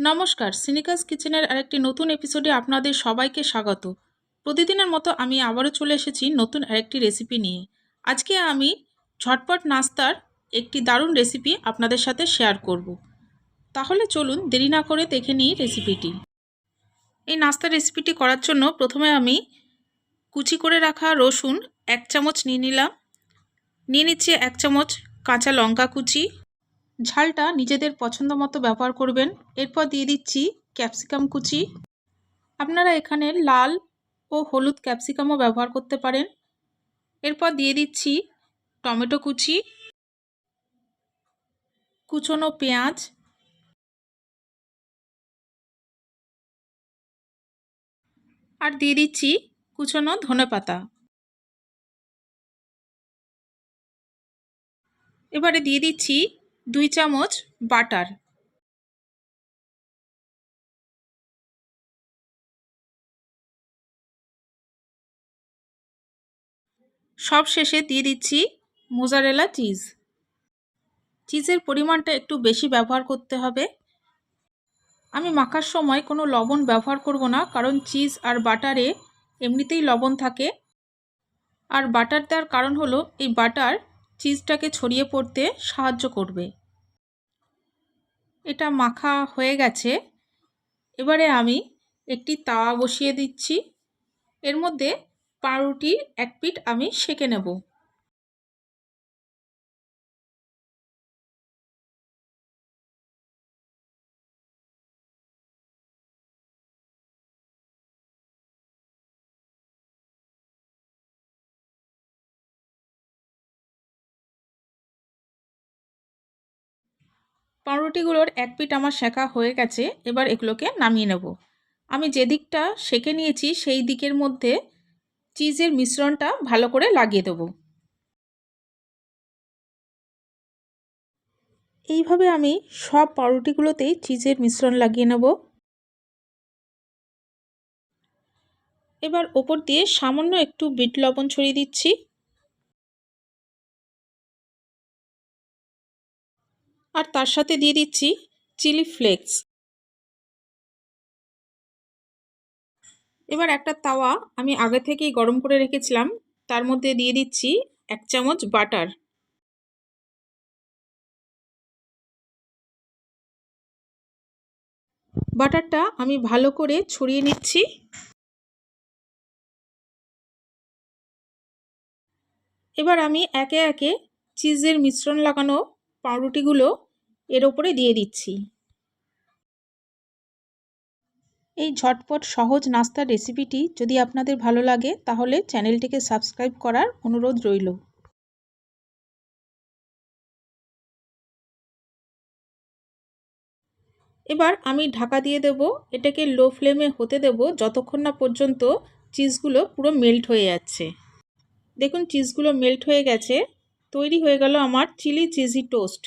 নমস্কার, সিনিকাস কিচেনের আরেকটি নতুন এপিসোডে আপনাদের সবাইকে স্বাগত। প্রতিদিনের মতো আমি আবারও চলে এসেছি নতুন আরেকটি রেসিপি নিয়ে। আজকে আমি ঝটপট নাস্তার একটি দারুণ রেসিপি আপনাদের সাথে শেয়ার করব। তাহলে চলুন দেরি না করে দেখে নিই রেসিপিটি। এই নাস্তার রেসিপিটি করার জন্য প্রথমে আমি কুচি করে রাখা রসুন এক চামচ নিয়ে নিলাম। নিয়ে নিচ্ছি এক চামচ কাঁচা লঙ্কা কুচি ঝালটা নিজেদের পছন্দ মতো ব্যবহার করবেন। এরপর দিয়ে দিচ্ছি ক্যাপসিকাম কুচি। আপনারা এখানে লাল ও হলুদ ক্যাপসিকামও ব্যবহার করতে পারেন। এরপর দিয়ে দিচ্ছি টমেটো কুচি, কুচনো পেঁয়াজ, আর দিয়ে দিচ্ছি কুচনো ধনে পাতা। এবারে দিয়ে দিচ্ছি দুই চামচ বাটার। সব শেষে দিয়ে দিচ্ছি মোজারেলা চিজ। চিজের পরিমাণটা একটু বেশি ব্যবহার করতে হবে। আমি মাখার সময় কোনো লবণ ব্যবহার করব না, কারণ চিজ আর বাটারে এমনিতেই লবণ থাকে। আর বাটার দেওয়ার কারণ হলো, এই বাটার চিজটাকে ছড়িয়ে পড়তে সাহায্য করবে। এটা মাখা হয়ে গেছে। এবারে আমি একটি তাওয়া বসিয়ে দিচ্ছি। এর মধ্যে পাউরুটির এক পিঠ আমি সেঁকে নেব। পাউরুটিগুলোর এক পিঠ আমার শেখা হয়ে গেছে, এবার এগুলোকে নামিয়ে নেব। আমি যে দিকটা সেঁকে নিয়েছি, সেই দিকের মধ্যে চিজের মিশ্রণটা ভালো করে লাগিয়ে দেবো। এইভাবে আমি সব পাউরুটিগুলোতেই চিজের মিশ্রণ লাগিয়ে নেব। এবার ওপর দিয়ে সামান্য একটু বিট লবণ ছড়িয়ে দিচ্ছি। আর তার সাথে দিয়ে দিচ্ছি চিলি ফ্লেক্স। এবার একটা তাওয়া আমি আগে থেকেই গরম করে রেখেছিলাম, তার মধ্যে দিয়ে দিচ্ছি এক চামচ বাটার। বাটারটা আমি ভালো করে ছড়িয়ে নিচ্ছি। এবার আমি একে একে চিজের মিশ্রণ লাগানো পাউরুটিগুলো এর ওপরে দিয়ে দিচ্ছি। এই ঝটপট সহজ নাস্তার রেসিপিটি যদি আপনাদের ভালো লাগে, তাহলে চ্যানেলটিকে সাবস্ক্রাইব করার অনুরোধ রইল। এবার আমি ঢাকা দিয়ে দেব, এটাকে লো ফ্লেমে হতে দেব যতক্ষণ না পর্যন্ত চিজগুলো পুরো মেল্ট হয়ে যাচ্ছে। দেখুন, চিজগুলো মেল্ট হয়ে গেছে, তৈরি হয়ে গেল আমার চিলি চিজি টোস্ট।